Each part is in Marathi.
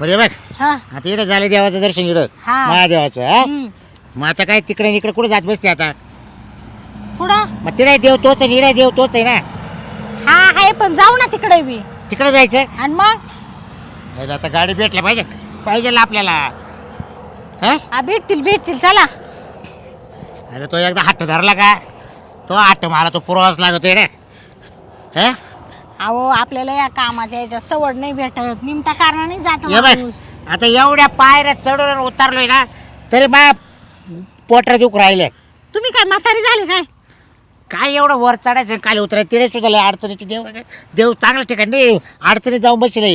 बरं बघ. हा. आता इकडे झालं देवाचं दर्शन इकडं. हा. महादेवाचं हा? हम्म. मग आता काय तिकडे इकडे कुठे जात बसते आता? पुढं मग तिकडे देव तोच आहे इकडे देव तोच आहे ना? हा आहे पण जाऊ ना तिकडे बी. तिकडे जायचं? आणि मग? नाही, आता गाडी भेटल्या पाहिजे पाहिजे ना आपल्याला. हा? हा भेटतील भेटतील चला. अरे तो एकदा हट्ट धरला का? तो हट्ट मला तो पुरवाच लागतोय रे. हा? अहो आपल्याला या कामाच्या याच्या सवड नाही भेटत निमता कारणाने जात ये बघ माणूस. आता एवढ्या पायऱ्या चढून आणि उतरलोय ना तरी मा पोटरा दुख राहिले तुम्ही काय म्हातारी झाले काय काय एवढं वर चढायचं आणि खाली उतरायचं तिथे सुद्धा लय अडचणीची देव. देव चांगल्या ठिकाणी नाही अडचणीत जाऊन बसले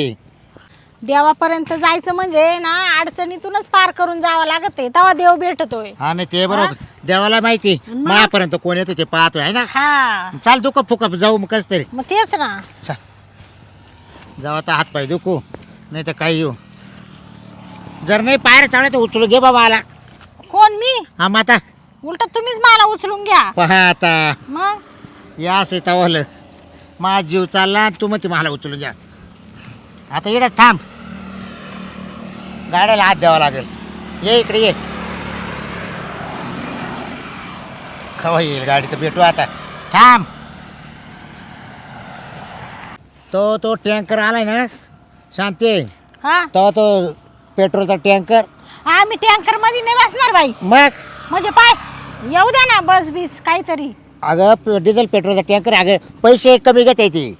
देवापर्यंत जायचं म्हणजे ना अडचणीतूनच पार करून जावं लागत तेव्हा देव भेटतोय. हा नाही ते बरोबर. देवाला माहिती? मापर्यंत कोण येतं ते पाहतोय है ना? हा. चाल दुखा फुका जाऊ मग कस तरी. मग तेच ना. चाल जाऊ आता हातपाय दुखू नाही तर काही येऊ. जर नाही पायऱ्या चालत तर उचलू घे बाबा आला. कोण मी? हा माता उलट तुम्हीच मला उचलून घ्या. पहा आता. मग? या असं तवलं माझा जीव चालला आणि तू मग ती मला उचलून घ्या. आता इकडे थांब. गाड्याला हात द्यावा लागेल. ये इकडे ये. खवा येईल गाडी तर भेटू आता. थांब. तो तो टँकर आलाय ना शांती. हा? तेव्हा तो पेट्रोलचा टँकर. हा मी टँकरमध्ये नाही बसणार बाई. मग? म्हणजे पाय येऊ द्या ना बस बीस काहीतरी. अगं प- डिझेल पेट्रोलचा टँकर आहे, अगं पैसे कमी घेता येते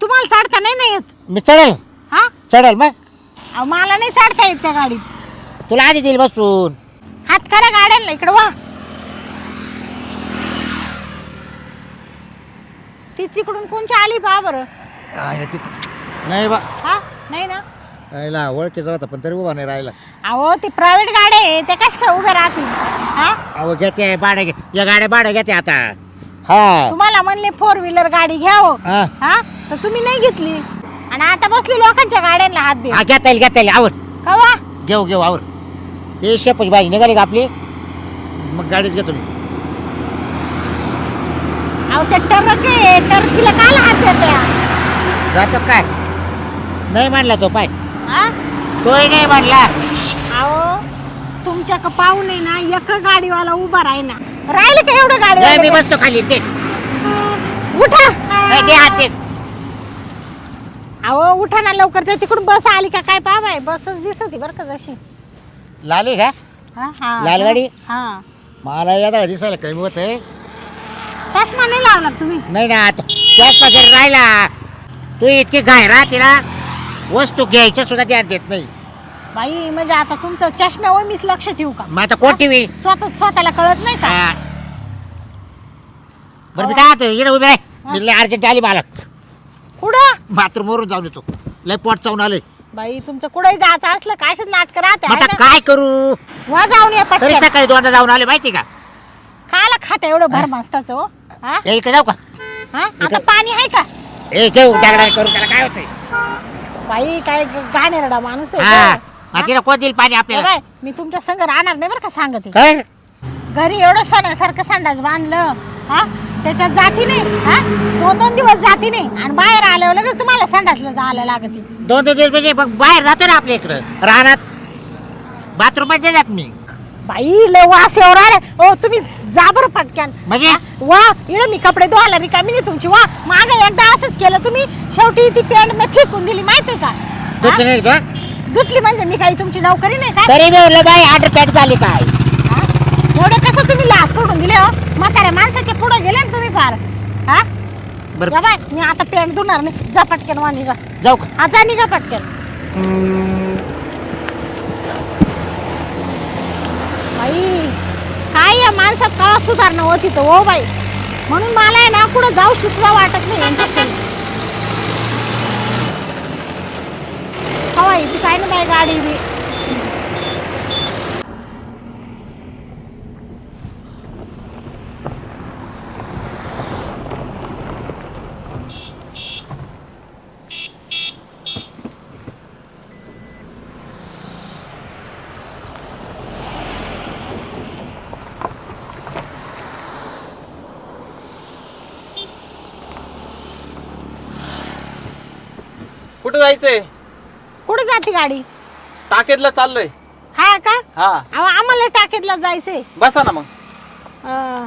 तुम्हाला चढता नाही ना येत? मी चढेल. हा? चढेल मग. अहो, मला नाही चढता येत त्या गाडीत. तुला आधी देईल बसून. हात करा गाड्यांना इकडं वा. ती तिकडून कोणची आली पहा बरं? तिथं नाही बा. हा? नाही ना? राहिला ओळखीचा होता पण तरी उभा नाही राहिला. अहो ते प्रायव्हेट गाड्या आहे त्या कशा काय उभ्या राहतील? हा? अहो घेते भाडे घे या गाड्या भाडे घेते आता. हा. तुम्हाला म्हणले फोर व्हीलर गाडी घ्या हो. हा. हा? तर तुम्ही नाही घेतली? आणि आता बसली लोकांच्या गाड्यांना हात दे हा, घेता येईल घेता येईल आवर. कवा? घेऊ घेऊ आवर. ते शेपूची भाजी निघाली का आपली? मग गाडीच घेतो मी. अहो ते टरक आहे टर्कीला काल हात देत्या. जातो काय? नाही मांडला तो पाय. हा? तोही नाही मांडला. अहो तुमच्या का पाहुणे ना एक गाडीवाला उभा राही ना राहिले का एवढं नाही, मी गाडी बसतो खाली ते. उठा. नाही, दे हात दे. अहो उठा ना लवकर ते तिकडून बस आली का? काय पहा बाय बसच दिसत बरं का जशी. लाली का? हा हा. लाल गाडी? हा. मला यादा दिसायला कमी होत आहे. चष्मा नाही लावणार तुम्ही? नाही ना आता त्याच वगैरे राहिला तू इतकी घाय राहते ना वस्तू घ्यायच्या सुद्धा ध्यान देत नाही. बाई म्हणजे आता तुमचं चष्म्यावर मीच लक्ष ठेवू का? मग आता कोण वी स्वतः स्वतःला कळत नाही का? बरं मी काय आता इकडे उभे आहे. मी लय अर्जंट आली मला. कुठं? बाथरूम वरून जाऊन येतो. लय पोट चावून आले. बाई तुमचं कुठंही जायचं असलं काय अशीच नाटक राहते मग आहे आता ना? काय करू? वा जाऊन या तरी पटकन सकाळी दोनदा जाऊन आले माहिती का? खायला खाता एवढं भर मस्ताच हो? हा? इकडे जाऊ का? हा? आता पाणी आहे का? ए घेऊ दगडा करू त्याला काय होतंय? बाई काय घाणेरडा माणूस आहे हा. का? मग तिला कोण देईल पाणी हे आपल्याला बाय मी तुमच्या संग राहणार नाही बरं का सांगते. कर घरी एवढं सोन्यासारखं संडास बांधलं हा? त्याच्यात जाती नाही हा? दोन दोन दिवस जाती नाही. आणि बाहेर आल्यावर लगेच तुम्हाला संडासला जायला लागते. दोन दोन दिवस म्हणजे मग बाहेर जातो ना आपल्या इकडं. राहणार बाथरूमात नाही जात मी. बाई लय वास एवढा रे ओ तुम्ही जा बरं पटक्यान. म्हणजे? वा इकडे मी कपडे धुवायला रिकामी नाही तुमची. वा मागे एकदा असंच केलं तुम्ही. शेवटी ती पॅन्ट मी फेकून दिली माहितीये का? नाही का? धुतली म्हणजे मी काही तुमची नोकरी नाही काय तरी मी म्हणलं बाई ऑर्डर पॅट झाली काय हा? एवढं कसं तुम्ही लाच सोडून दिले हो. म्हाताऱ्या माणसाच्या पुढे गेले ना तुम्ही फार. हा? बरं. जा बाय मी आता पॅन्ट धुणार नाही. जा पटकन वा निघा. जाऊ का? हा जा निघा पटकन. बाई काय या माणसात का सुधारणा होती तर हो बाई. म्हणून मला आहे ना कुठं जाऊ सुद्धा वाटत नाही यांच्या संग हवाई ती काय ना बाई गाडी बी. कुठं जायचंय? कुठं जाते गाडी? टाकेतला चाललोय. हा का? हा. अहो आम्हाला टाकीतला जायचंय. बसा ना मग. अं,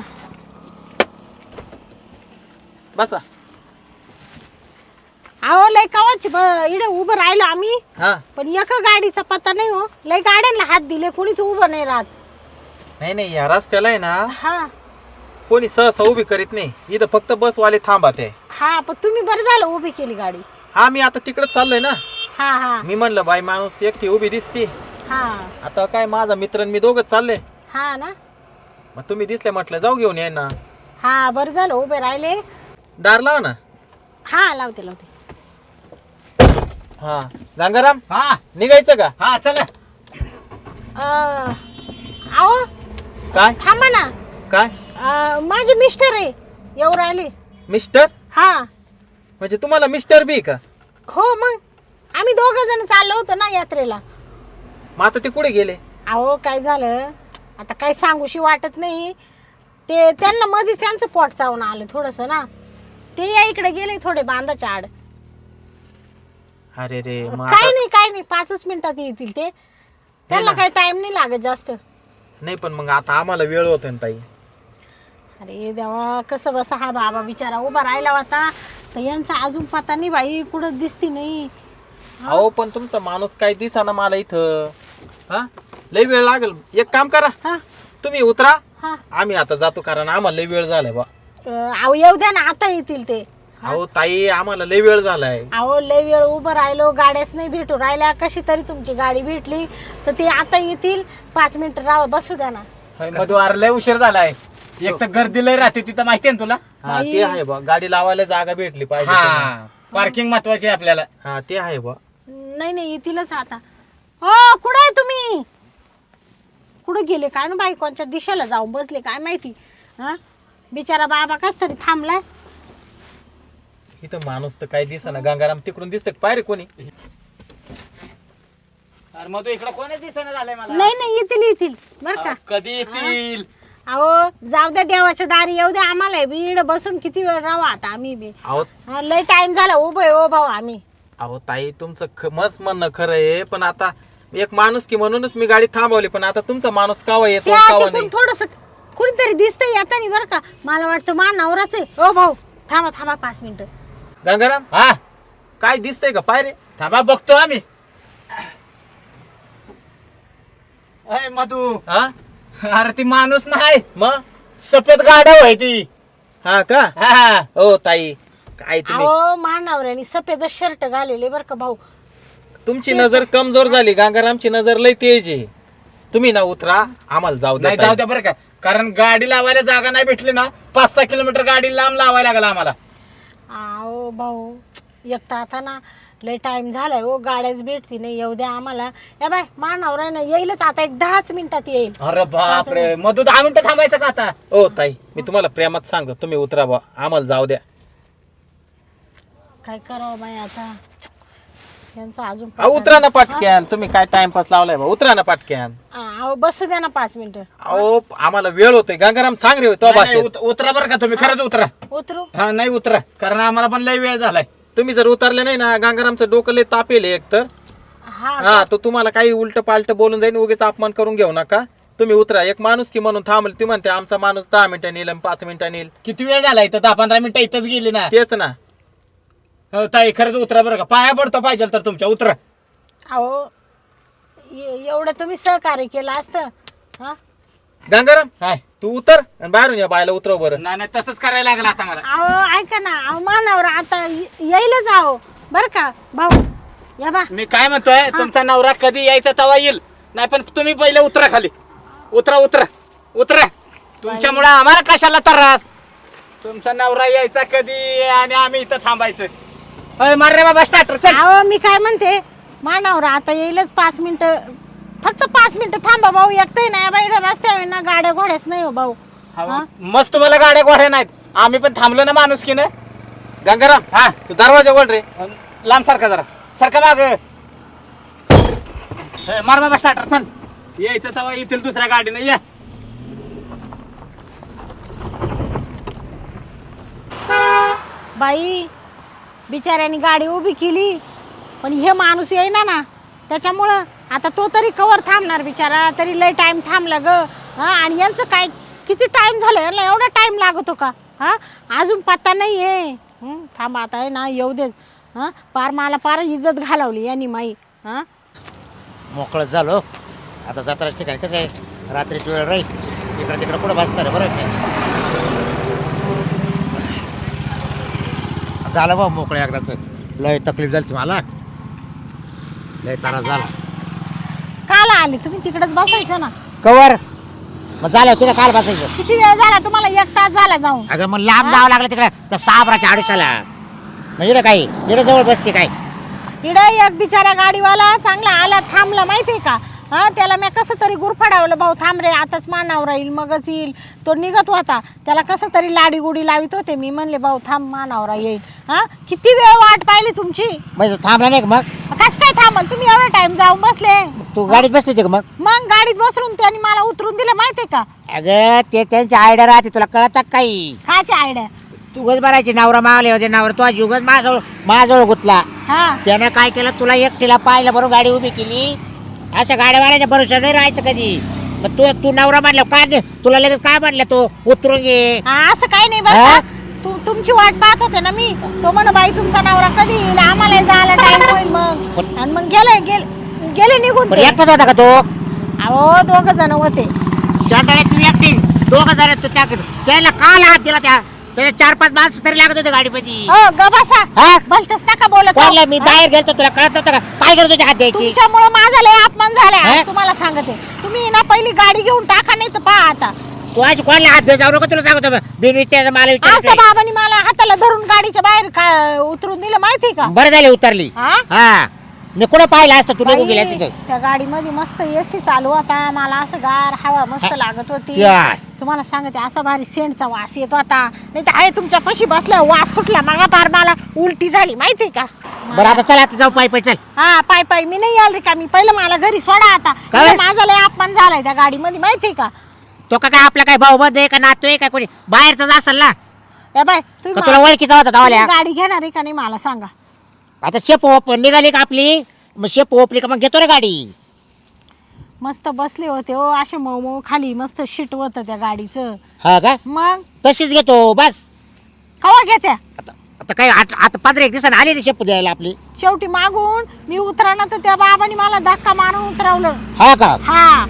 बसा. अहो लय कवाच इकडे उभं राहिलो आम्ही. हा. पण एका गाडीचा पत्ता नाही हो. लय गाड्यांना हात दिले कोणीच उभं नाही राहत. नाही नाही या रस्त्याला आहे ना हा. कोणी सहसा उभी करीत नाही. इथं फक्त बसवाले थांबत आहे. हा पण तुम्ही बरं झालं उभी केली गाडी. हा मी आता तिकडे चाललोय ना. हा हा. मी म्हणलं बाई माणूस एकटी उभी दिसते. हा. आता काय माझा मित्र आणि मी दोघच चालले. हा ना. मग तुम्ही दिसले म्हटलं जाऊ घेऊन ये ना हा बरं झालं उभे राहिले. दार लावा ना. हा लावते लावते. हा. गंगाराम हा. निघायचं का? हा चला. अं, अहो काय? थांबा ना. काय? अं, माझे मिस्टर आहे येऊ राहिले. मिस्टर? हा. म्हणजे तुम्हाला मिस्टर बी का? हो मग. आम्ही दोघ जण चाललो होतो ना यात्रेला. मग आता ते कुठे गेले? अहो काय झालं? आता काय सांगूशी वाटत नाही. ते त्यांना मध्येच त्यांचं पोट चावून आलं थोडस ना. ते या इकडे गेले थोडे बांधाच्या आड. अरे रे मग काय आता नाही काय नाही. पाचच मिनिटात येतील ते. त्यांना. काही टाइम नाही लागत जास्त. नाही पण मग आता आम्हाला वेळ होतो ना ताई. अरे देवा कसं बसा हा बाबा बिचारा उभा राहिला होता. तर यांचा अजून पता नाही बाई कुठं दिसती नाही. अहो पण तुमचा माणूस काय दिसा ना मला इथं? हा? लय वेळ लागेल. एक काम करा. हा? तुम्ही उतरा. हा? आम्ही आता जातो कारण आम्हाला लय वेळ झालाय बा. अं, अहो येऊ द्या ना आता येतील ते. अहो ताई आम्हाला लय वेळ झालाय. अहो लय वेळ उभं राहिलो गाड्याच नाही भेटू राहिल्या. कशी तरी तुमची गाडी भेटली. तर ते आता येतील. पाच मिनिटं राहा बसू द्या ना. मधू अरे लय उशीर झालाय. एक तर गर्दी लय राहते तिथं माहितीये ना तुला? हा ते आहे बा. गाडी लावायला जागा भेटली पाहिजे त्यांना. हा पार्किंग महत्वाची आहे आपल्याला. हा ते आहे बा. नाही नाही येतीलच आता. हो कुठे आहे तुम्ही? कुठं गेले? काय ना बाई कोणच्या दिशेला जाऊन बसले? काय माहिती? हा? बिचारा बाबा कस तरी थांबलाय. इथं माणूस तर काय दिसा ना गंगाराम तिकडून दिसत पायरे कोणी? अरे मधू इकडं कोणच दिसेना झालंय मला. नाही नाही येतील येतील. बर का. कधी येतील? अहो जाऊ द्या देवाच्या दारी येऊ द्या आम्हाला. बी इकडं बसून किती वेळ राहू आता आम्ही बी. अहो. हा, लय टाइम झाला उभं आहे ओ भाऊ आम्ही. अहो ताई तुमचं ख- मस्त म्हणणं खरं आहे पण आता एक माणूस की म्हणूनच मी गाडी थांबवली पण आता तुमचा माणूस कावा येतो त्या कावा तिकडून नाही. थोडस कुणीतरी दिसतंय येतानी बरं का. मला वाटतं मा नवराच आहे. ओ भाऊ थांबा थांबा पाच मिनिटं. गंगाराम हा? काय दिसतंय का? पायरे थांबा बघतो आम्ही. अय मधू हा? अरे ती माणूस नाही. मग? सफेद गाडव आहे ती. हा का? हा. हो ताई. काय तुम्ही? अहो मा नवऱ्याने सफेद शर्ट घालेले बरं का भाऊ. तुमची नजर कमजोर झाली. गंगारामची नजर लय तेज आहे. तुम्ही ना उतरा. आम्हाला जाऊ द्या नाही जाऊ ताई. द्या बरं का. कारण गाडी लावायला जागा नाही भेटली ना पाच सहा किलोमीटर गाडी लांब लावायला लागला आम्हाला. अहो भाऊ एक तर आता ना लय टाइम झालाय हो गाड्याच भेटती नाही येऊ द्या आम्हाला. या बाय मा नवरा ना येईलच आता एक दहाच मिनिटात येईल. अरे बापरे मधू दहा मिनिटं थांबायचं का आता? हो ताई मी तुम्हाला प्रेमात सांगतो तुम्ही उतरा बा आम्हाला जाऊ द्या. काय करावं बाई आता? यांचा अजून अहो, उतरा ना पाटक्यान तुम्ही काय टाइमपास लावलाय बा उतरा ना पाटक्यान अहो बसू द्या ना पाच मिनिटं. अहो आम्हाला वेळ होतोय गंगाराम सांग रे तो नाही, नाही, भाषेत. उत- उतरा बरं का तुम्ही खरंच उतरा. उतरू? हा नाही उतरा कारण आम्हाला पण लय वेळ झालाय. तुम्ही जर उतरले नाही ना गंगारामचं डोकं लय तापेल एक तर हा हा तो तुम्हाला काही उलट पालट बोलून जाईन उगेच अपमान करून घेऊ नका. तुम्ही उतरा. एक माणूस की म्हणून थांबल. ती म्हणते आमचा माणूस दहा मिनिटं येईल आणि पाच मिनिटं येईल किती वेळ झाला इथं? दहा पंधरा मिनिटं इथंच गेली ना? तेच ना. हो ताई खरंच उतरा बरं का. पाया पडतो पाहिजे तर तुमच्या. उतरा. अहो ए- एवढं तुम्ही सहकार्य केलं असतं हा? गंगाराम हाय तू उतर आणि बाहेरून या बायला उतरव बरं. नाही नाही तसंच करायला लागलं आता मला. अहो ऐका ना अहो मानावर आता येईलच आहो बर का भाऊ या बा. मी काय म्हणतोय तुमचा नवरा कधी यायचा तवा येईल. नाही पण तुम्ही पहिले उतरा खाली. उतरा उतरा उतरा. तुमच्यामुळे आम्हाला कशाला त्रास? तुमचा नवरा यायचा कधी आणि आम्ही इथं थांबायचं. अय मार रे बाबा स्टार्टर चल. अहो मी काय म्हणते मानावर आता येईलच पाच मिनिटं फक्त पाच मिनिटं थांबा भाऊ एकटंही नाही. बाई रस्त्यावर ना गाड्या घोड्याच नाही हो भाऊ. हा? मस्त तुम्हाला गाड्या गोड्या नाहीत. आम्ही पण थांबलो ना माणूस की गंगाराम हा. तू दरवाजा वळ रे. लांब सारखा जरा. सारखा माग. मार बाबा स्टार्टर चल. यायचं तवा येतील दुसऱ्या गाडीने. या. बाई बिचाऱ्याने गाडी उभी केली पण हे माणूस येईना ना. त्याच्यामुळं आता तो तरी कवर थांबणार बिचारा तरी लय टाईम थांबला ग. हां आणि यांचं काय किती टाईम झालं? यांना एवढा टाईम लागतो का? हां अजून पत्ता नाही आहे थांबा आता आहे ना येऊ दे. हां पार मला पार इज्जत घालवली यांनी माई. हां? मोकळं झालो. आता जत्राच्या ठिकाणी कसं आहे? रात्रीची वेळ राहील. तिकडं तिकडं कुठं बसणार आहे बरं? झालं बा मोकळं एकदाच. लय तकलीफ झाली मला. लय त्रास झाला. काल आले. तुम्ही तिकडेच बसायचं ना. कवर. मग झालं तुला काल बसायचं. किती वेळ झाला? तुम्हाला एक तास झाला जाऊन. अगं मग लांब जावं लागलं तिकडे. त्या साबराच्या आडुशाला. मग इकडे काय? इकडे जवळ बसते काय? इडं एक बिचारा गाडीवाला चांगला आला थांबला माहितीये का? हा त्याला मी कसं तरी गुरफडावलं भाऊ थांब रे आताच मानावर राहील मगच येईल. तो निघत होता. त्याला कसं तरी लाडी गुडी लावित होते. मी म्हणले भाऊ थांब मानावरा येईल. हा किती वेळ वाट पाहिली तुमची? तू थांबला नाही का मग? कस काय थांबल? तुम्ही एवढा टाइम जाऊन बसले. तू गाडीत बसली होती का मग? मग गाडीत बसरून त्यांनी मला उतरून दिलं माहितीये का? अगं ते त्यांची आयडिया राहते तुला कळतात काही? कायची आयडिया तू गज भरायची नवरा मागले होते नवरा तो जुगच माझ्याजवळ माझ्याजवळ गुतला. हा. त्यानं काय केलं? तुला एकटीला पाहिलं बरोबर गाडी उभी केली. अशा गाड्यावाल्याच्या भरोसा नाही राहायचं कधी मग तू तू नवरा मानला काय? तुला लगेच काय म्हणलं तो उतरून घे हा, असं काही नाही बरं हा? का? तू तुमची वाट पाहत होते ना मी तो म्हण बाई तुमचा नवरा कधी येईल आम्हाला जायला टाइम होईल मग आणि मग गेले गेले गेले निघून ते. एकटाच होता का तो अहो दोघ जण होते चंडाळ्यात तू एकटी दोघं जण तू त्या त्याला काल हात दिला त्या त्याला चार पाच माणसं तरी लागत होते गाडीमध्ये. हो ग बसा. हा? भलतच नका बोलत. कोणला मी? बाहेर गेलतो तुला कळत नव्हतं का? काय करत होते हात द्यायची तुमच्यामुळं माझा लय अपमान झालाय. हा? आज तुम्हाला सांगते. तुम्ही ना पहिली गाडी घेऊन टाका नाही तर पहा आता. तू अशी कोणला हात दे जाऊ नको तुला सांगतो बिन विचार मला आज विचार बाबांनी मला हाताला धरून गाडीच्या बाहेर का- उतरून दिलं माहिती का? बरं झाली उतरली. हा? हा. मी कुठं पाहिलं असतं तू निघून गेल्या तिथे? त्या गाडीमध्ये मस्त एसी चालू होता. मला असं गार हवा मस्त लागत होती. काय? तुम्हाला सांगते असा भारी सेंटचा वास येत होता. नाही तर आहे तुमच्या पशी बसल्या वास सुटला. मागा पार मला उलटी झाली माहिती का? बरं आता चला आता जाऊ पाय पाय चल. हा पाय पाय मी नाही आल रे का? मी पहिलं मला घरी सोडा आता. काय? इथं माझा लय अपमान झालाय त्या गाडीमध्ये माहिती का? तो का काय आपला काय भाऊ बंद आहे का नातू आहे का कोणी? बाहेरच असेल ना. ए बाय का तुला ओळखीचा होता गाडी घेणार आहे का नाही मला सांगा. आता शेप ओप निघाली का आपली? मग शेप ओपली का मग घेतो रे गाडी. मस्त बसले होते हो असे मऊ मऊ खाली मस्त शीट होतं त्या गाडीचं. हा का? मग? तशीच घेतो बस. कवा घेत्या? आता आता काय आत- आता पंधरा एक दिवसाने आली रे शेप द्यायला आपली. शेवटी मागून मी उतराना तर त्या बाबांनी मला धक्का मारून उतरवलं. हा का? हा.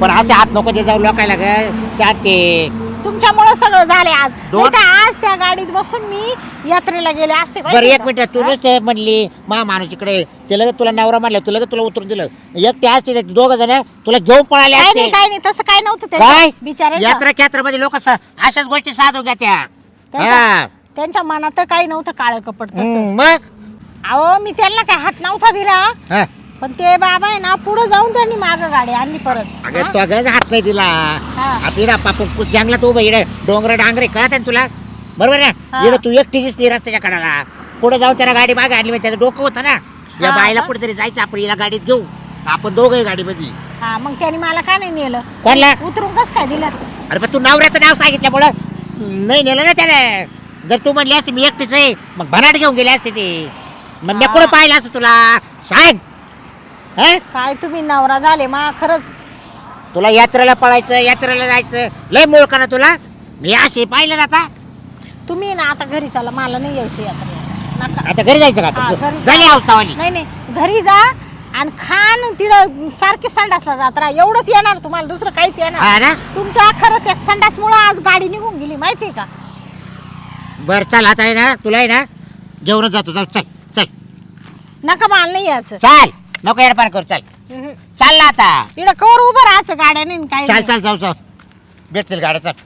पण असे हात नको दे जाऊ लोकायला ग. शांती. तुमच्यामुळे सगळं झाले आज. दोन- आज त्या गाडीत बसून मी यात्रेला गेले असते बरं माहिती एक का? मिनिट. तू नुसते म्हणली मा माणूस इकडे ते लगेच तुला नवरा म्हणलं तुला लगेच तुला उतरून दिलं. एकटे असते दोघ जण तुला घेऊन पळाले काय असते. नाही काय नाही तसं काय नव्हतं काय. बिचाऱ्याच्या यात्रा खेत्रा मध्ये लोक अशाच गोष्टी साधू घ्या त्या. त्यांच्या हा. त्यांच्या मनात तर काही नव्हतं काळं तसं. हम्म, मग? अहो मी त्यांना काय हात नव्हता दिला. हा. पण ते बाबा आहे ना पुढे जाऊन त्यांनी माग गाडी आणली परत. अगं हा? तो गज हात नाही दिला. हा. आता इडा पापू जंगलात उभं इडे डोंगर डांगरे कळत आहे ना तुला? बरोबर ना? हा. इडे तू एकटी दिसली रस्त्याच्या कडाला पुढे जाऊन त्याला गाडी मागे आणली म्हणजे त्याचं डोकं होतं ना. या हा बाईला का? कुठेतरी जायचं आपण हिला गाडीत घेऊ. आपण दोघं गाडीमध्ये. हा मग त्यांनी मला का नाही नेलं? कोणला? उतरून कस काय दिलं? अरे पण तू नवऱ्याचं नाव सांगितल्यामुळं नाही नेलं ना त्याला. जर तू म्हणली असती मी एकटीच आहे मग भनाट घेऊन गेले असते ते. मग मी हा. कुठं पाहिलं असं तुला? सांग. हा? काय तुम्ही नवरा झाले मा खरंच. तुला यात्रेला पळायचं यात्रेला जायचं लय मूळ का ना तुला. मी असे पाहिलं ना आता. तुम्ही ना आता घरी चला मला नाही यायचं यात्रेला. नका. आता घरी जायचं हा, घरी झाली. अवस्थावाली नाही नाही घरी जा आणि खान तिथं सारखे संडासला जात राहा. एवढंच येणार तुम्हाला दुसरं काहीच येणार हा ना? तुमच्या खरं त्या संडासमुळं आज गाडी निघून गेली माहितीये का? बर चल आता आहे ना तुला आहे ना घेऊनच जातो. जाऊ चल चल. नका मला नाही यायचं. चाल. नको एडपान करू चल हम्म. चाल ना आता इकडं कवर उभं राहायचं गाड्याने आणि काही चाल नाही. चाल जाऊ जाऊ भेटतील गाड्या चल